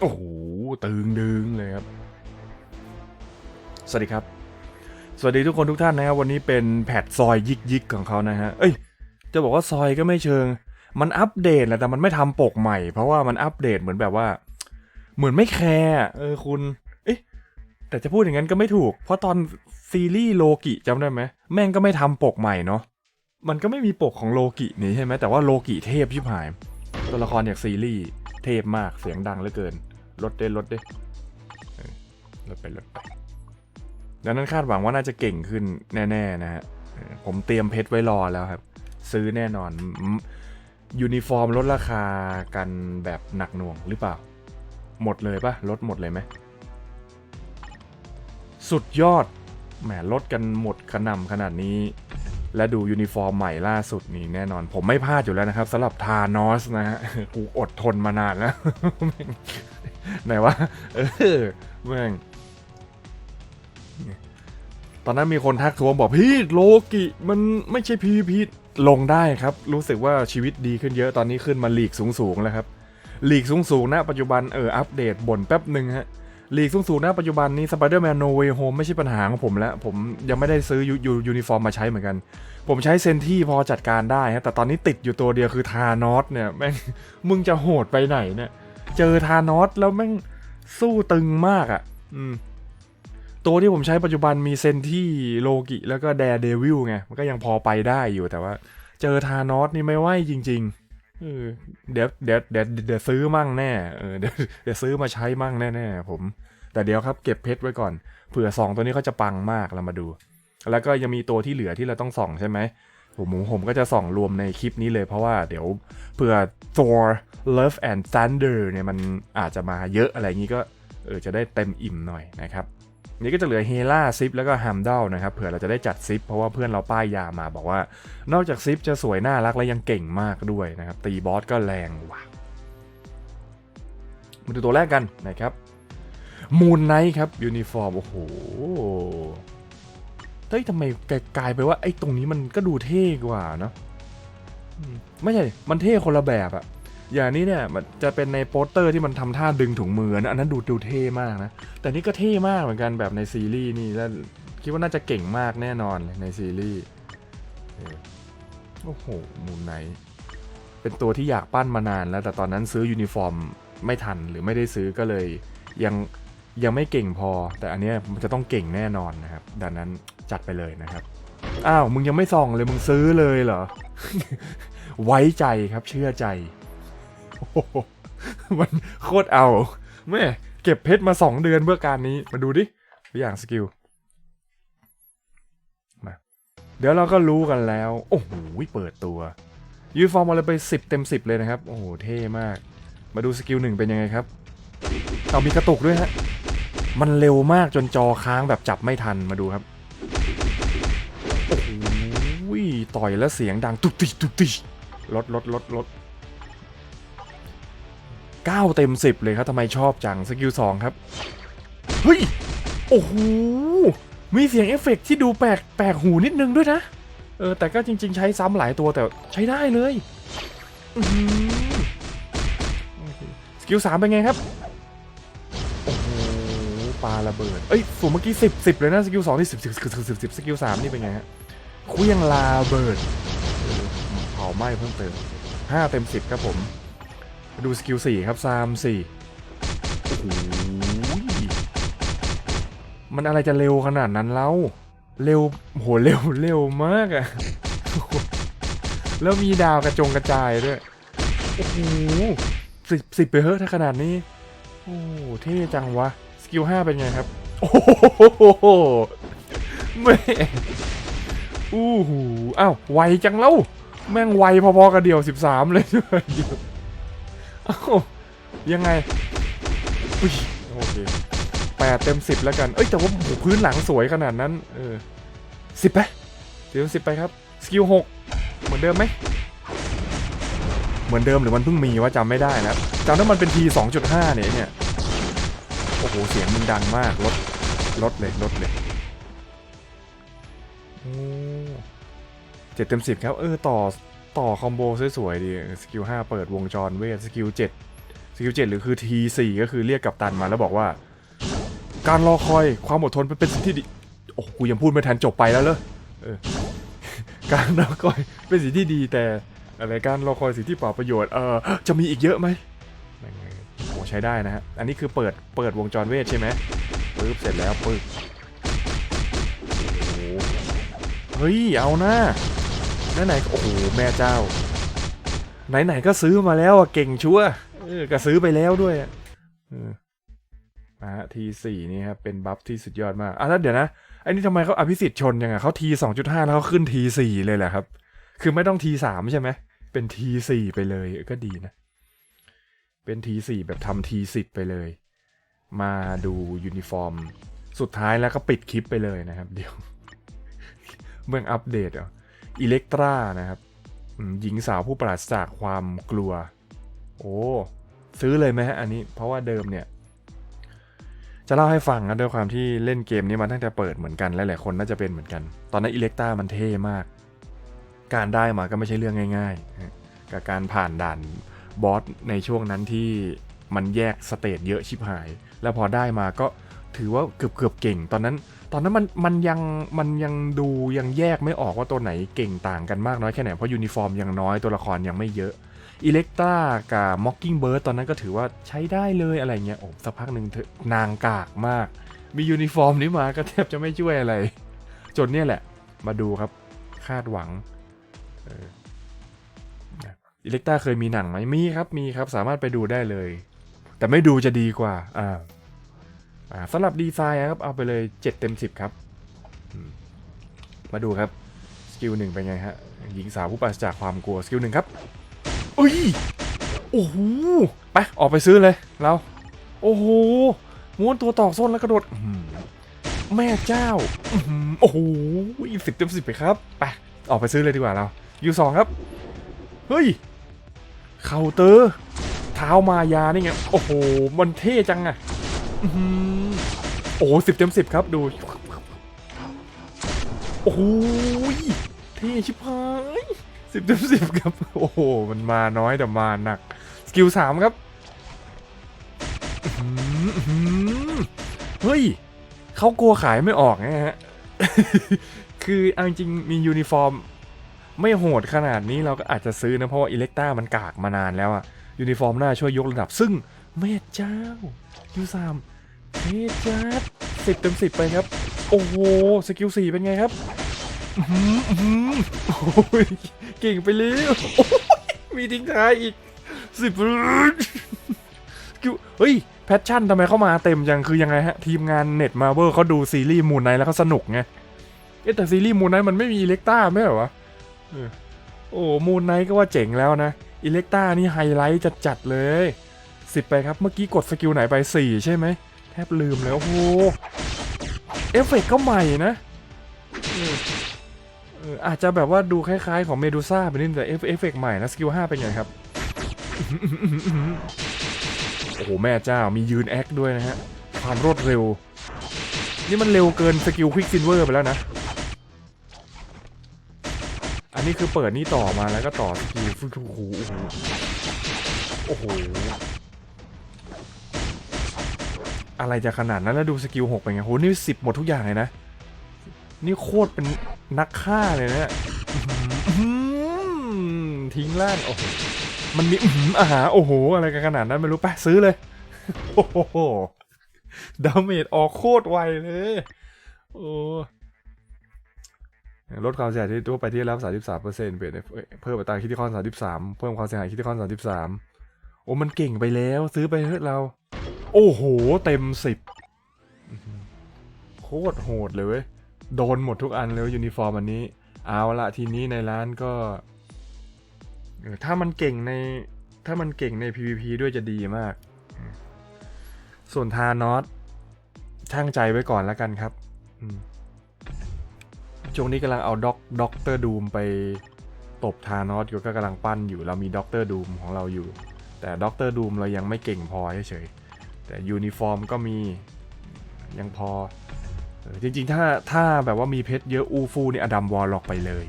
โอ้โหตึงดึงเลยครับ สวัสดีครับ สวัสดีทุกคนทุกท่านนะครับวันนี้เป็นแพทซอยยิกยิกของเขานะฮะเอ้ย จะบอกว่าซอยก็ไม่เชิง มันอัปเดตแหละแต่มันไม่ทำปกใหม่ เพราะว่ามันอัปเดตเหมือนแบบว่า เหมือนไม่แคร์เออคุณ เอ๊ะแต่จะพูดอย่างนั้นก็ไม่ถูก เพราะตอนซีรีส์โลกิจำได้ไหมแม่งก็ไม่ทำปกใหม่เนาะมันก็ไม่มีปกของโลกินี่ใช่ไหมแต่ว่าโลกิเทพชิบหาย ตัวละครจากซีรีส์ เทพมากเสียงดังเหลือเกิน ลดเด้ลดเด้ลดไปลดไปดังนั้นคาดหวังว่าน่าจะเก่งขึ้นแน่ๆนะฮะผมเตรียมเพชรไว้รอแล้วครับ ซื้อแน่นอน ยูนิฟอร์มลดราคากันแบบหนักหน่วงหรือเปล่า หมดเลยปะลดหมดเลยไหมสุดยอดแหมลดกันหมดขนำขนาดนี้ และดูยูนิฟอร์มใหม่ล่าสุดนี่แน่นอน ผมไม่พลาดอยู่แล้วนะครับสำหรับทานอสนะฮะกูอดทนมานานแล้วแม่งไหนวะเออแม่งตอนนั้นมีคนทักทวงบอกพี่โลกิมันไม่ใช่พีพีลงได้ครับ รู้สึกว่าชีวิตดีขึ้นเยอะตอนนี้ขึ้นมาลีกสูงๆแล้วครับลีกสูงๆนะปัจจุบันเอออัปเดตบ่นแป๊บหนึ่งฮะ ลีกสูงๆนะปัจจุบันนี้ Spider-Man No Way Home ไม่ใช่ปัญหาของผมแล้ว ผมยังไม่ได้ซื้อยูยูยูนิฟอร์มมาใช้เหมือนกัน ผมใช้เซนที่พอจัดการได้ฮะแต่ตอนนี้ติดอยู่ตัวเดียวคือทานอสเนี่ยแม่งมึงจะโหดไปไหนเนี่ย เจอทานอสแล้วแม่งสู้ตึงมากอะ่ะ อืม ตัวที่ผมใช้ปัจจุบันมีเซนที่โลกิแล้วก็แดร์เดวิลไงมันก็ยังพอไปได้อยู่แต่ว่า เจอทานอสนี่ไม่ไหวจริง ๆ เดี๋ยวเดี๋ยวเดี๋ยวเดี๋ยวซื้อมั่งแน่เออเดี๋ยวเดี๋ยวซื้อมาใช้มั่งแน่ๆผม แต่เดี๋ยวครับเก็บเพชรไว้ก่อนเผื่อสองตัวนี้เขาจะปังมากเรามาดู แล้วก็ยังมีตัวที่เหลือที่เราต้องส่องใช่ไหมผมผมก็จะส่องรวมในคลิปนี้เลยเพราะว่าเดี๋ยวเผื่อ Thor Love and Thunder เนี่ยมันอาจจะมาเยอะอะไรอย่างนี้ก็เออจะได้เต็มอิ่มหน่อยนะครับ นี่ก็จะเหลือเฮล่าซิปแล้วก็ฮัมเดลนะครับเผื่อเราจะได้จัดซิปเพราะว่าเพื่อนเราป้ายยามาบอกว่า นอกจากซิปจะสวยน่ารักและยังเก่งมากด้วยนะครับ ตีบอสก็แรงว่ะมาดูตัวแรกกันนะครับมูนไนท์ครับยูนิฟอร์มโอ้โหเฮ้ยทำไมกลายไปว่าไอ้ตรงนี้มันก็ดูเท่กว่าเนาะไม่ใช่ มันเท่คนละแบบอะ อย่างนี้เนี่ยมันจะเป็นในโปสเตอร์ที่มันทำท่าดึงถุงมือนะอันนั้นดูดูเท่มากนะ แต่นี่ก็เท่มากเหมือนกันแบบในซีรีส์นี่แล้วคิดว่าน่าจะเก่งมากแน่นอนในซีรีส์โอ้โหมูนไนเป็นตัวที่อยากปั้นมานานแล้ว แต่ตอนนั้นซื้อยูนิฟอร์มไม่ทันหรือไม่ได้ซื้อก็เลยยังยังไม่เก่งพอ แต่อันนี้มันจะต้องเก่งแน่นอนนะครับ ดังนั้นจัดไปเลยนะครับ อ้าว มึงยังไม่ส่องเลยมึงซื้อเลยเหรอ ไว้ใจครับเชื่อใจ มันโคตรเอาแม่เก็บเพชรมาสองเดือนเพื่อการนี้มาดูดิตัวอย่างสกิลมาเดี๋ยวเราก็รู้กันแล้ว โอ้โหเปิดตัวยูฟอร์มมาเลยไป 10 เต็ม 10 เลยนะครับ โอ้โห เท่มาก มาดูสกิลหนึ่งเป็นยังไงครับเอามีกระตุกด้วยฮะ มันเร็วมากจนจอค้างแบบจับไม่ทันมาดูครับ โอ้โหต่อยแล้วเสียงดัง ตุ๊ติตุ๊ติลดลดลดลด เก้าเต็มสิบเลยครับทำไมชอบจังสกิลสองครับ เฮ้ย โอ้โห มีเสียงเอฟเฟกต์ที่ดูแปลกแปลกหูนิดนึงด้วยนะ เออ แต่ก็จริง ๆ ใช้ซ้ำหลายตัวแต่ใช้ได้เลยสกิลสามเป็นไงครับ โอ้โหปาระเบิด เอ้ยสูงเมื่อกี้สิบสิบเลยนะ สกิลสองที่สิบสิบสิบสิบสิบสกิลสามนี่เป็นไงฮะเครื่องลาเบิดเออเผาไหม้เพิ่มเติมห้าเต็มสิบครับผม ดูสกิลสี่ครับซามสี่โอ้โหมันอะไรจะเร็วขนาดนั้นเล่าเร็วโหเร็วเร็วมากอะแล้วมีดาวกระจงกระจายด้วยโอ้โหสิบสิบไปเฮ้อะถ้าขนาดนี้โอ้เท่จังวะสกิลห้าเป็นไงครับโอ้โหแม่อู้หูอ้าวไวจังเล่าแม่งไวพอๆกับเดี่ยวสิบสามเลย อ้ายังไงอุ้ยโอเคแปดเต็มสิบแล้วกัน เอ้ยแต่ว่าโหพื้นหลังสวยขนาดนั้น เออสิบไปเดี๋ยวสิบไปครับ สกิลหกเหมือนเดิมไหม เหมือนเดิมหรือมันเพิ่งมีว่าจำไม่ได้แล้วจำได้มันเป็น T 2.5เนี่ยเนี่ย โอ้โห เสียงมึงดังมากลดลดเลยลดเลยโอ้เจ็ดเต็มสิบครับ เออ ต่อ ต่อคอมโบสวยๆดีสกิลห้าเปิดวงจรเวทสกิลเจ็ดสกิลเจ็ดหรือคือ T4 ก็คือเรียกกัปตันมาแล้วบอกว่า การรอคอยความอดทนเป็นสิ่งที่ดีโอ้กูยังพูดไม่ทันจบไปแล้วเลยเออการรอคอยเป็นสิ่งที่ดีแต่อะไรการรอคอยสิ่งที่เปล่าประโยชน์เออจะมีอีกเยอะไหมโอ้ใช้ได้นะฮะอันนี้คือเปิดเปิดวงจรเวทใช่ไหมปึ๊บเสร็จแล้วปึ๊บโอ้เฮ้ยเอานะ ไหนๆโอ้โหแม่เจ้า ไหนๆก็ซื้อมาแล้วอะเก่งชัวร์เออก็ซื้อไปแล้วด้วยอะทีสี่นี่ครับเป็นบัฟที่สุดยอดมากอะแล้วเดี๋ยวนะไอ้นี่ทำไมเขาอภิสิทธิ์ชนยังไงเขาทีสองจุดห้าแล้วเขาขึ้นทีสี่เลยแหละครับ คือไม่ต้องทีสามใช่ไหมเป็นทีสี่ไปเลยก็ดีนะ เป็นทีสี่แบบทำทีสิบไปเลย มาดูยูนิฟอร์ม สุดท้ายแล้วก็ปิดคลิปไปเลยนะครับ เดี๋ยว เมื่ออัปเดตอะ อิเล็กตรานะครับหญิงสาวผู้ปราศจากความกลัว โอ้ ซื้อเลยไหมฮะอันนี้เพราะว่าเดิมเนี่ย จะเล่าให้ฟังนะด้วยความที่เล่นเกมนี้มาตั้งแต่เปิดเหมือนกันและหลายคนน่าจะเป็นเหมือนกัน ตอนนั้นอิเล็กตรามันเท่มาก การได้มาก็ไม่ใช่เรื่องง่ายๆ กับการผ่านด่านบอสในช่วงนั้นที่มันแยกสเตจเยอะชิบหาย แล้วพอได้มาก็ ถือว่าเกือบเกือบเก่ง ตอนนั้น ตอนนั้นมันมันยังมันยังดูยังแยกไม่ออกว่าตัวไหนเก่งต่างกันมากน้อยแค่ไหนเพราะยูนิฟอร์มยังน้อยตัวละครยังไม่เยอะอิเล็กตรากับม็อกกิ้งเบิร์ดตอนนั้นก็ถือว่าใช้ได้เลยอะไรเงี้ยโอ้สักพักหนึ่งนางกากมาก มียูนิฟอร์มนี้มาก็แทบจะไม่ช่วยอะไร จนเนี่ยแหละ มาดูครับคาดหวังอิเล็กตราเคยมีหนังไหมมีครับมีครับสามารถไปดูได้เลย แต่ไม่ดูจะดีกว่าอ่า สำหรับดีไซน์นะครับเอาไปเลย 7 เต็ม 10 ครับ มาดูครับ สกิลหนึ่งเป็นไงฮะ หญิงสาวผู้ปราศจากความกลัว สกิลหนึ่งครับอุ้ยโอ้โหไปออกไปซื้อเลยเราโอ้โหม้วนตัวตอกส้นแล้วกระโดดแม่เจ้าอื้อหือโอ้โหสิบเต็มสิบไปครับไปออกไปซื้อเลยดีกว่าเรายูสองครับ เฮ้ยเคาน์เตอร์ เท้ามายานี่ไง โอ้โห มันเท่จังอะ โอ้สิบเต็มสิบครับดู โอ้โหเท่ชิบหายสิบเต็มสิบครับ โอ้โห มันมาน้อยแต่มาหนัก สกิลสามครับเฮ้ยเขากลัวขายไม่ออกไงฮะ คือเอาจริงมียูนิฟอร์ม ไม่โหดขนาดนี้เราก็อาจจะซื้อนะ เพราะว่าอิเล็กต้ามันกากมานานแล้วอะยูนิฟอร์มน่าช่วยยกระดับซึ่งแม่เจ้ายูสาม เทจัดสิบเต็มสิบไปครับ โอ้โห สกิลสี่เป็นไงครับอื้อหืออื้อหือโอ้ยเก่งไปเลยมีทิ้งท้ายอีกสิบกิลเฮ้ย แพชชั่นทำไมเข้ามาเต็มจังคือยังไงฮะ ทีมงานเน็ตมาเวอร์เขาดูซีรีส์มูนไนแล้วเขาสนุกไงเอ๊แต่ซีรีส์มูนไนมันไม่มีอิเล็กต้าไม่เหรอวะโอ้มูนไนก็ว่าเจ๋งแล้วนะอิเล็กต้านี่ไฮไลท์จัดๆเลยสิบไปครับ เมื่อกี้กดสกิลไหนไปสี่ใช่ไหม แทบลืมแล้วโอ้โหเอฟเฟกต์ก็ใหม่นะอาจจะแบบว่าดูคล้ายๆของเมดูซ่าไปนิดแต่เอฟเอฟเฟกต์ใหม่นะสกิลห้าเป็นไงครับ โอ้โห แม่เจ้ามียืนแอคด้วยนะฮะ ความรวดเร็ว นี่มันเร็วเกินสกิลควิกซินเวอร์ไปแล้วนะ อันนี้คือเปิดนี่ต่อมาแล้วก็ต่อสกิลโอ้โหโอ้โห อะไรจะขนาดนั้นแล้วดูสกิลหกเป็นไงโหนี่สิบหมดทุกอย่างเลยนะ นี่โคตรเป็นนักฆ่าเลยนะอื้อหือทิ้งล่างโอ้โหมันมีอือหือาหารโอ้โห อะไรกันขนาดนั้นไม่รู้ไปซื้อเลย โอ้โหดาเมจออกโคตรไวเลย โอ้ลดความเสียหายที่ตัวไปที่รับ 33เปอร์เซ็นต์เพิ่มอัตราคิดที่คอน33 เพิ่มความเสียหายคิดที่คอน33 โอ้ มันเก่งไปแล้ว ซื้อไปเถอะเรา โอ้โห เต็มสิบโคตรโหดเลยเว้ย โดนหมดทุกอันเลยยูนิฟอร์มอันนี้ เอาละทีนี้ในร้านก็ ถ้ามันเก่งใน ถ้ามันเก่งใน PVP ด้วยจะดีมาก ส่วนทานอสช่างใจไว้ก่อนแล้วกันครับช่วงนี้กำลังเอาด็อกด็อกเตอร์ดูมไปตบทานอสอยู่ก็กำลังปั้นอยู่ เรามีด็อกเตอร์ดูมของเราอยู่ แต่ด็อกเตอร์ดูมเรายังไม่เก่งพอเฉยๆ แต่ยูนิฟอร์มก็มียังพอจริงๆ ถ้าถ้าแบบว่ามีเพชรเยอะอูฟูนี่อดัมวอลล็อกไปเลย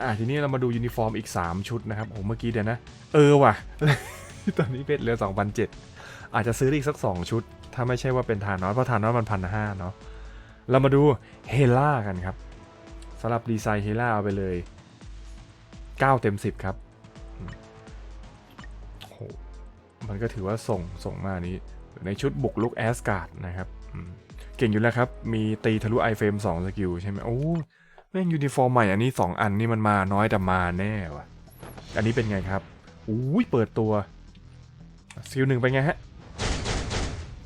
อะทีนี้เรามาดูยูนิฟอร์มอีก 3 ชุดนะครับโอ้เมื่อกี้เดี๋ยวนะ เออว่ะ ตอนนี้เพชรเหลือ2,007อาจจะซื้ออีกสัก 2 ชุด ถ้าไม่ใช่ว่าเป็นทานนอสเพราะทานนอสมันพันห้าเนาะเรามาดูเฮล่ากันครับสำหรับดีไซน์เฮล่าเอาไปเลย 9 เต็ม 10 ครับ มันก็ถือว่าส่งส่งมานี้ ในชุดบุกลุกแอสการ์ดนะครับเก่งอยู่แล้วครับ มีตีทะลุไอเฟรม2สกิลใช่ไหมโอ้แม่งยูนิฟอร์มใหม่อันนี้ 2 อันนี่มันมาน้อยแต่มาแน่ว่ะ อันนี้เป็นไงครับอุ้ยเปิดตัวสกิลหนึ่งเป็นไงฮะ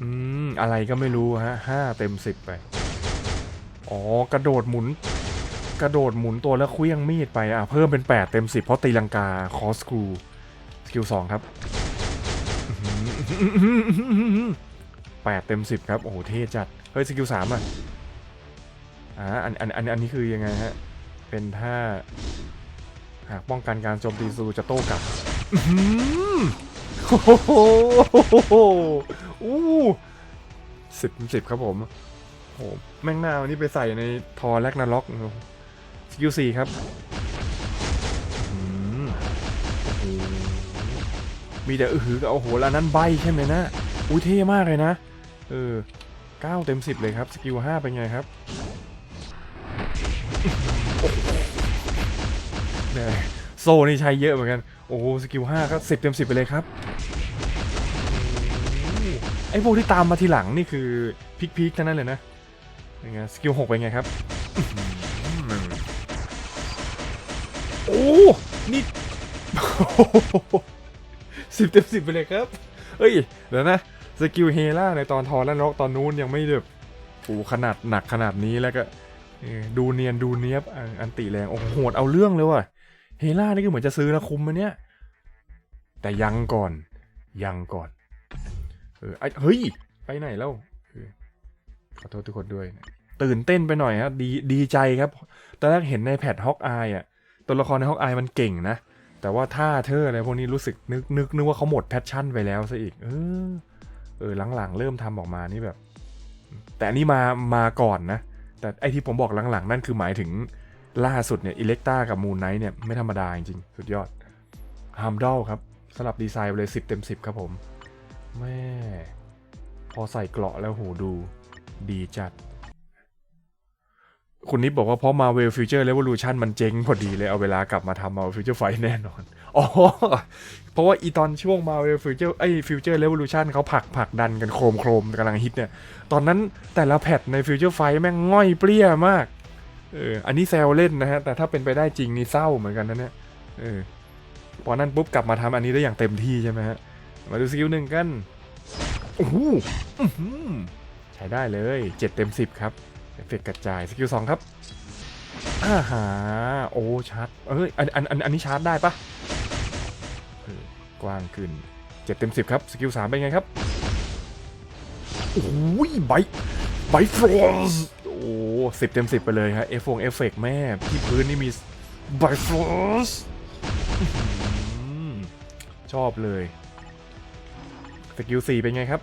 อืม อะไรก็ไม่รู้ฮะห้าเต็มสิบไป อ๋อ กระโดดหมุน กระโดดหมุนตัวแล้วเคลี้ยงมีดไปอะเพิ่มเป็น 8 เต็ม 10 เพราะตีลังกาคอสกูสกิล2ครับ แปดเต็ม10ครับ โอ้โห เท่จัด เฮ้ย สกิล3อะอ่าอันอันอันอันนี้คือยังไงฮะ เป็นท่า หากป้องกันการโจมตีซูจะโต้กลับอื้อหือโอ้โหอู้สิบสิบครับผมโอ้โหแม่งหน้าวันนี้ไปใส่ในทอแลกนาล็อกสกิลสี่ครับ มีแต่อือหือกับโอ้โหแล้วนั้นใบใช่ไหมนะอุ้ยเท่มากเลยนะเออเก้าเต็มสิบเลยครับสกิลห้าเป็นไงครับเนี่ยโซ่นี่ใช้เยอะเหมือนกัน โอ้โหสกิลห้าก็สิบเต็มสิบไปเลยครับอไอ้พวกที่ตามมาทีหลังนี่คือพีคๆทั้งนั้นเลยนะยังไงสกิลหกเป็นไงครับโอ้นี่ สิบเต็มสิบไปเลยครับเฮ้ยเดี๋ยวนะสกิลเฮล่าในตอนทอนและนกตอนนู้นยังไม่แบบโอ้ขนาดหนักขนาดนี้แล้วก็ดูเนียนดูเนียบอ,อันติแรงโอ้โหดเอาเรื่องเลยว่ะเฮล่านี่ก็เหมือนจะซื้อนะคุมมันเนี้ยแต่ยังก่อนยังก่อนเออไอเฮ้ย ไปไหนแล้วขอโทษทุกคนด้วย ตื่นเต้นไปหน่อยครับดีดีใจครับ ตอนแรกเห็นในแพทฮอกอายอะตัวละครในฮอกอายมันเก่งนะ แต่ว่าท่าเธออะไรพวกนี้รู้สึกนึกนึกนึกว่าเขาหมดแพชชั่นไปแล้วซะอีก เออ เออหลังๆ เริ่มทำออกมานี่แบบ แต่อันนี้มามาก่อนนะ แต่ไอที่ผมบอกหลังๆ นั่นคือหมายถึงล่าสุดเนี่ยอิเล็กตากับมูนไนท์เนี่ยไม่ธรรมดาจริงๆสุดยอดฮัมดอลครับสลับดีไซน์เลย 10 เต็ม 10 ครับผม แม่ พอใส่เกราะแล้วโหดู ดีจัด คุณนิดบอกว่าเพราะ Marvel Future Revolution มันเจ๊งพอดีเลยเอาเวลากลับมาทำ Marvel Future Fight แน่นอน อ๋อ เพราะว่าอีตอนช่วง Marvel Future ไอ้ Future Revolution เขาผลักผลักดันกันโครมโครมกำลังฮิตเนี่ย ตอนนั้นแต่ละแพทใน Future Fight แม่งง่อยเปรี้ยมาก เออ อันนี้แซวเล่นนะฮะ แต่ถ้าเป็นไปได้จริงนี่เศร้าเหมือนกันนะเนี่ย เออ พอนั้นปุ๊บกลับมาทำอันนี้ได้อย่างเต็มที่ใช่ไหมฮะ มาดูสกิลหนึ่งกัน โอ้โหใช้ได้เลย 7 เต็ม 10 ครับ เอฟเฟกกระจายสกิลสองครับอาหาโอ้ชาร์จเอ้ยอันอันอันอันนี้ชาร์จได้ปะกว้างขึ้น7เต็ม10ครับสกิลสามเป็นไงครับโอ้ยไบไบฟรอสโอ้สิบเต็มสิบไปเลยฮะเอฟฟงเอฟเฟกแม่ที่พื้นนี่มีไบฟรอสชอบเลยสกิลสี่เป็นไงครับ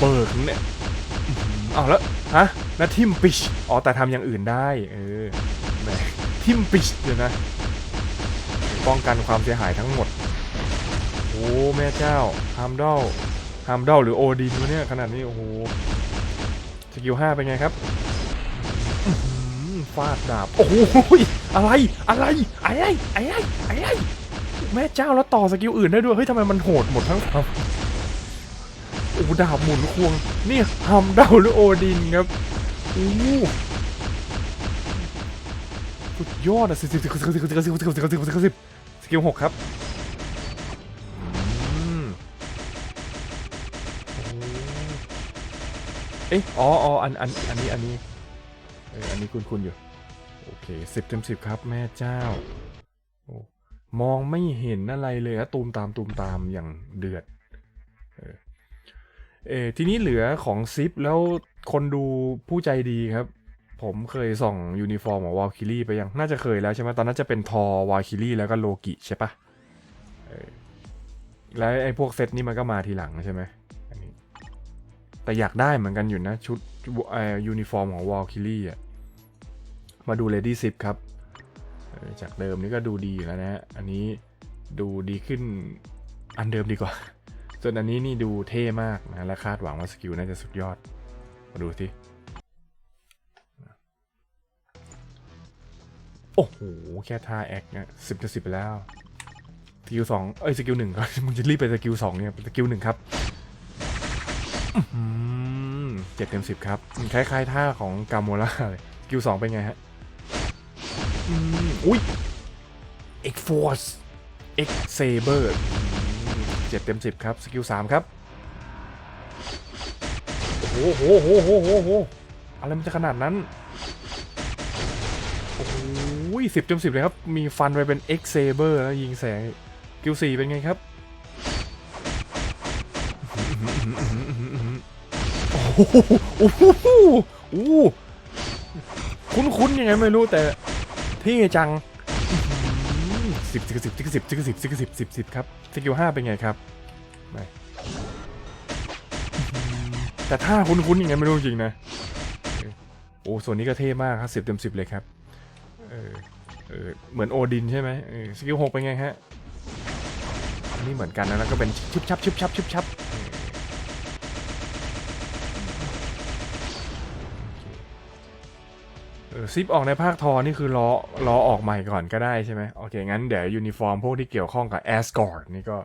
เบิกเนี่ยอื้อหือเอาแล้วฮะแล้วทิมปิชอ๋อแต่ทำอย่างอื่นได้ เออแหมทิมปิชเดี๋ยวนะ ป้องกันความเสียหายทั้งหมด โอ้แม่เจ้าฮามดอลฮามดอลหรือโอดินวะเนี่ยขนาดนี้ โอ้โหสกิลห้าเป็นไงครับอื้อหือฟาดดาบ โอ้โหอะไรอะไรอะไรอะไรอะไรแม่เจ้าแล้วต่อสกิลอื่นได้ด้วย เฮ้ยทำไมมันโหดหมดทั้งสามโอ้ดาบหมุนควง นี่ฮามดอลหรือโอดินครับโอ้สุดยอดอะสิบสิบสิบสิบสิบสิบสิบสิบสิบสิบสิบสิบสกิลหกครับเอ๊ะอ๋ออ๋ออันอันอันนี้อันนี้เอออันนี้คุณคุณอยู่ โอเคสิบเต็มสิบครับแม่เจ้าโอ้มองไม่เห็นอะไรเลยอะตูมตามตูมตามอย่างเดือดเออ เออทีนี้เหลือของซิปแล้วคนดูผู้ใจดีครับ ผมเคยส่องยูนิฟอร์มของวอลคิลี่ไปยัง น่าจะเคยแล้วใช่ไหมตอนนั้นจะเป็นทอวอลคิลี่แล้วก็โลกิใช่ปะแล้วไอ้พวกเซตนี่มันก็มาทีหลังใช่ไหมนนแต่อยากได้เหมือนกันอยู่นะ ชุดไอ้ยูนิฟอร์มของวอลคิลี่อะ มาดู Lady Zip ครับ จากเดิมนี่ก็ดูดีอยู่แล้วนะฮะ อันนี้ดูดีขึ้นอันเดิมดีกว่า ส่วนอันนี้นี่ดูเท่มากนะ และคาดหวังว่าสกิลน่าจะสุดยอด มาดูสิ โอ้โห แค่ท่าแอคเนี่ยสิบจะสิบไปแล้ว สกิลสองเอ้ย สกิลหนึ่งมึงจะรีบไปสกิลสองเนี่ย สกิลหนึ่งครับเจ็ดเต็มสิบครับ คล้ายๆท่าของกาโมล่าเลยสกิลสองเป็นไงฮะอุ้ย X Force X Saber เจ็ดเต็มสิบครับ สกิลสามครับ โอ้โหโหโหโหโหอะไรมันจะขนาดนั้น โอ้โหสิบเต็มสิบเลยครับ มีฟันไปเป็น X Saber แล้วยิงแสงสกิลสี่เป็นไงครับโอ้โหโอ้โหโอ้โหคุ้นๆยังไงไม่รู้แต่เท่จัง สิบสิบสิบสิบสิบสิบสิบสิบสิบสิบสิบครับสกิลห้าเป็นไงครับไปแต่ถ้าคุ้นๆยังไงไม่รู้จริงนะโอ้ส่วนนี้ก็เท่มากครับสิบเต็มสิบเลยครับเออเออเหมือนโอดินใช่ไหมสกิลหกเป็นไงฮะอันนี้เหมือนกันนะแล้วก็เป็นชุบชับชุบชับชุบชับ ซิปออกในภาคทอนี่คือล้อล้อออกใหม่ก่อนก็ได้ใช่ไหมโอเค งั้นเดี๋ยวยูนิฟอร์มพวกที่เกี่ยวข้องกับแอสกอร์ดนี่ก็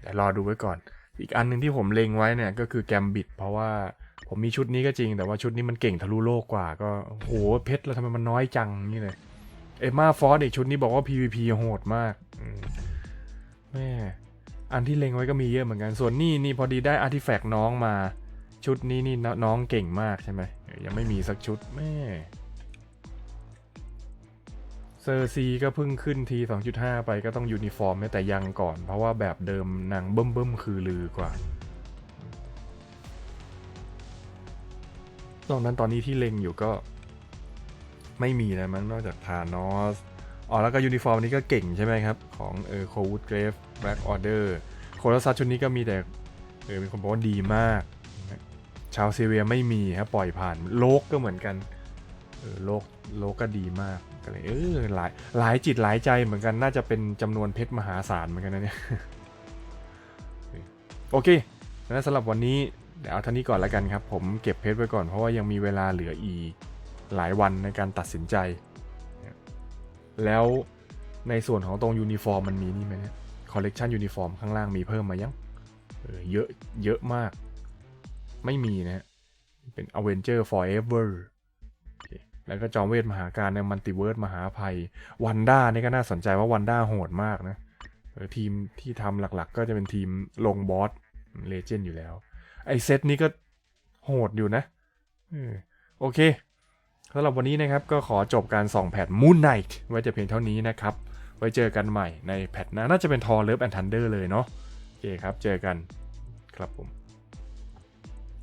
เดี๋ยวรอดูไว้ก่อน อีกอันหนึ่งที่ผมเล็งไว้เนี่ยก็คือแกมบิดเพราะว่าผมมีชุดนี้ก็จริง แต่ว่าชุดนี้มันเก่งทะลุโลกกว่า ก็โหเพชรเราทำไมมันน้อยจังนี่เลยเอมาฟอสอีกชุดนี้บอกว่า PVP โหดมากแม่อันที่เล็งไว้ก็มีเยอะเหมือนกัน ส่วนนี่นี่พอดีได้อาร์ติแฟกต์น้องมา ชุดนี้นี่น้องเก่งมากใช่ไหมยังไม่มีสักชุดแม่เซอร์ซีก็เพิ่งขึ้นที 2.5 ไปก็ต้องยูนิฟอร์มแต่ยังก่อน เพราะว่าแบบเดิมนางเบิ่มเบิ่มคือลือกว่าตอนนั้นตอนนี้ที่เล็งอยู่ก็ไม่มีนะมั้งนอกจากทานอสอ๋อแล้วก็ยูนิฟอร์มนี้ก็เก่งใช่ไหมครับ ของเออโควูดเกรฟแบ็กออเดอร์โคลซัสชุดนี้ก็มีแต่เออมีคนบอกว่าดีมาก ชาวซีเรียไม่มีครับปล่อยผ่านโลกก็เหมือนกันโลกโลกก็ดีมากก็เลยเออหลายหลายจิตหลายใจเหมือนกันน่าจะเป็นจำนวนเพชรมหาศาลเหมือนกันนะเนี่ยโอเคสำหรับวันนี้เดี๋ยวเอาเท่านี้ก่อนแล้วกันครับ ผมเก็บเพชรไว้ก่อนเพราะว่ายังมีเวลาเหลืออีกหลายวันในการตัดสินใจ แล้วในส่วนของตรงยูนิฟอร์มมันมีนี่ไหมเนี่ยคอลเลกชันยูนิฟอร์มข้างล่างมีเพิ่มมายังเยอะเยอะมาก ไม่มีนะฮะ เป็น Avenger Forever โอเคแล้วก็จอมเวทมหาการในมัลติเวิร์สมหาภัยวันด้านี่ก็น่าสนใจว่าวันด้าโหดมากนะเออทีมที่ทำหลักๆ ก็จะเป็นทีมลงบอสเลเจนด์อยู่แล้ว ไอเซตนี้ก็โหดอยู่นะโอเคสำหรับวันนี้นะครับก็ขอจบการส่องแพท Moon Knight ไว้จะเพียงเท่านี้นะครับ ไว้เจอกันใหม่ในแพทหน้าน่าจะเป็นทอเลิฟแอนทันเดอร์เลยเนาะโอเคครับ เจอกันครับผม